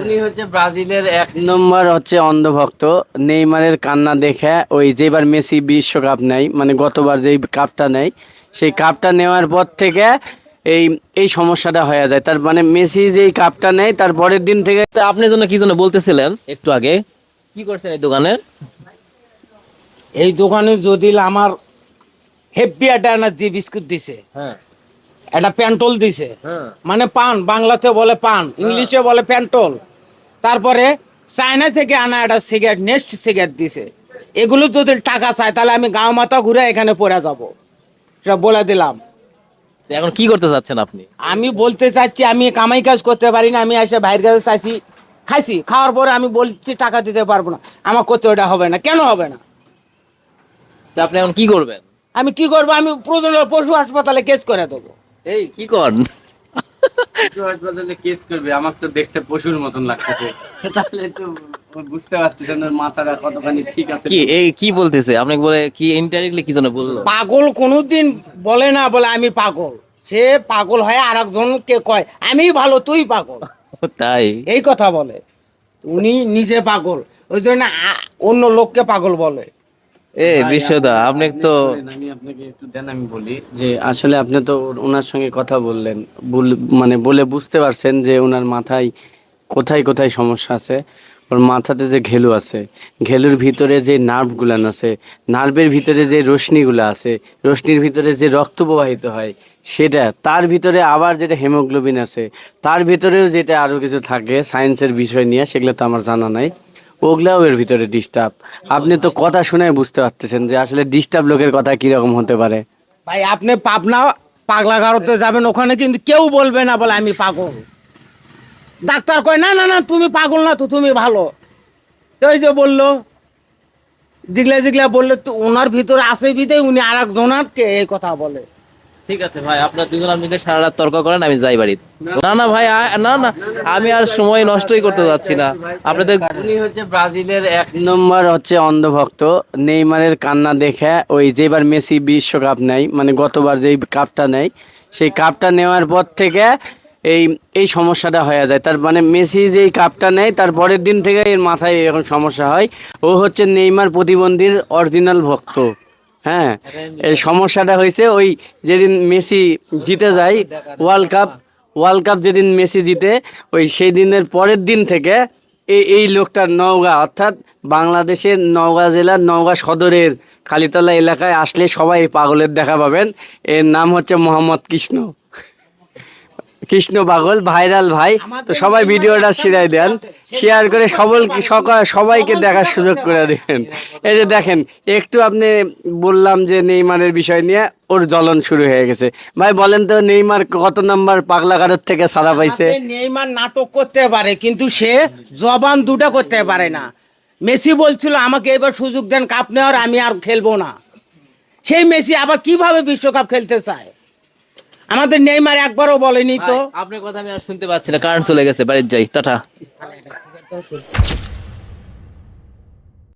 উনি হচ্ছে ব্রাজিলের এক নম্বর হচ্ছে অন্ধভক্ত। নেইমারের কান্না দেখে ওই যেবার মেসি বিশ্বকাপ নেয় মানে গতবার যেই কাপটা নেয় সেই কাপটা নেওয়ার পর থেকে এই এই সমস্যাটা হয়ে যায়। তার মানে মেসি যেই কাপটা নেয় তার পরের দিন থেকে আপনি জন্য কি জন্য বলতেছিলেন একটু আগে? কি করছেন এই দোকানের? এই দোকানে যদি আমার হেপি একটা এনার্জি বিস্কুট দিছে হ্যাঁ। একটা প্যান্টল দিছে হ্যাঁ। মানে পান বাংলাতে বলে পান ইংলিশে বলে প্যান্টল। তারপরে চায়না থেকে আনা একটা সিগারেট নেক্সট সিগারেট দিছে। এগুলো যদি টাকা চায় তাহলে আমি গাঁও মাথা ঘুরে এখানে পড়ে যাব। সেটা বলে দিলাম। এখন কি করতে চাচ্ছেন আপনি? আমি বলতে চাচ্ছি আমি কামাই কাজ করতে পারি না আমি এসে বাইরের কাছে চাইছি খাইছি খাওয়ার পরে আমি বলছি টাকা দিতে পারব না। আমার করতে ওটা হবে না। কেন হবে না? তো আপনি এখন কি করবেন? আমি কি করব? আমি প্রয়োজন পশু হাসপাতালে কেস করে দেবো। এই কি কর হাসপাতালে কেস করবে আমার তো দেখতে পশুর মতন লাগতেছে। তাহলে তো বুঝতে পারতেছেন মাথাটা কতখানি ঠিক আছে। কি এই কি বলতেছে? আপনি বলে কি ইনডাইরেক্টলি কি বলল? পাগল কোনোদিন বলে না বলে আমি পাগল। সে পাগল হয় আর একজনকে কয় আমি ভালো তুই পাগল। তাই? এই কথা বলে। উনি নিজে পাগল। ওই জন্য অন্য লোককে পাগল বলে। এ বিশ্বদা আপনি তো আমি আপনাকে একটু দেন আমি বলি যে আসলে আপনি তো ওনার সঙ্গে কথা বললেন বল- মানে বলে বুঝতে পারছেন যে ওনার মাথায় কোথায় কোথায় সমস্যা আছে। ওর মাথাতে যে ঘেলু আছে ঘেলুর ভিতরে যে নার্ভগুলান আছে নার্ভের ভিতরে যে রশ্মিগুলো আছে রশ্মির ভিতরে যে রক্ত প্রবাহিত হয় সেটা তার ভিতরে আবার যেটা হেমোগ্লোবিন আছে তার ভিতরেও যেটা আরও কিছু থাকে সায়েন্সের বিষয় নিয়ে সেগুলো তো আমার জানা নাই। ওগুলাও এর ভিতরে ডিস্টার্ব আপনি তো কথা শুনে বুঝতে পারতেছেন যে আসলে ডিস্টার্ব লোকের কথা কীরকম হতে পারে। ভাই, আপনি পাবনা পাগলা গারোতে যাবেন, ওখানে কিন্তু কেউ বলবে না বলে আমি পাগল। ডাক্তার কয়, না না না, তুমি পাগল না তো, তুমি ভালো। ওই যে বলল, জিগলা জিগলা বললে, তো ওনার ভিতরে আসে বিদে উনি আর একজনারকে এই কথা বলে। ঠিক আছে ভাই, আপনার দুজন মিলে সারা রাত তর্ক করেন, আমি যাই বাড়িতে। না না ভাই না না, আমি আর সময় নষ্টই করতে যাচ্ছি না। আপনাদের উনি হচ্ছে ব্রাজিলের এক নম্বর হচ্ছে অন্ধভক্ত। নেইমারের কান্না দেখে ওই যেবার মেসি বিশ্বকাপ নেয় মানে গতবার যেই কাপটা নেয়, সেই কাপটা নেওয়ার পর থেকে এই এই সমস্যাটা হয়ে যায়। তার মানে মেসি যেই কাপটা নেয়, তার পরের দিন থেকে এর মাথায় এরকম সমস্যা হয়। ও হচ্ছে নেইমার প্রতিবন্ধীর অরিজিনাল ভক্ত। হ্যাঁ এই সমস্যাটা হয়েছে ওই যেদিন মেসি জিতে যায় ওয়ার্ল্ড কাপ ওয়ার্ল্ড কাপ যেদিন মেসি জিতে, ওই সেই দিনের পরের দিন থেকে এই এই লোকটা নওগাঁ, অর্থাৎ বাংলাদেশের নওগাঁ জেলার নওগাঁ সদরের কালীতলা এলাকায় আসলে সবাই পাগলের দেখা পাবেন। এর নাম হচ্ছে মোহাম্মদ কৃষ্ণ। কৃষ্ণ পাগল ভাইরাল ভাই। তো সবাই ভিডিওটা শেয়ার দেন শেয়ার করে সবল সবাইকে দেখার সুযোগ করে দেবেন। এই যে দেখেন একটু আপনি বললাম যে নেইমারের বিষয় নিয়ে ওর জ্বলন শুরু হয়ে গেছে। ভাই বলেন তো নেইমার কত নাম্বার পাগলাগারের থেকে সারা পাইছে? নেইমার নাটক করতে পারে কিন্তু সে জবান দুটা করতে পারে না। মেসি বলছিল আমাকে এবার সুযোগ দেন কাপ নেওয়ার আমি আর খেলব না। সেই মেসি আবার কীভাবে বিশ্বকাপ খেলতে চায়? আমাদের নেইমার একবারও বলেনি তো। আপনার কথা আমি আর শুনতে পাচ্ছি না। কারেন্ট চলে গেছে? বাড়ির যাই। টাটা।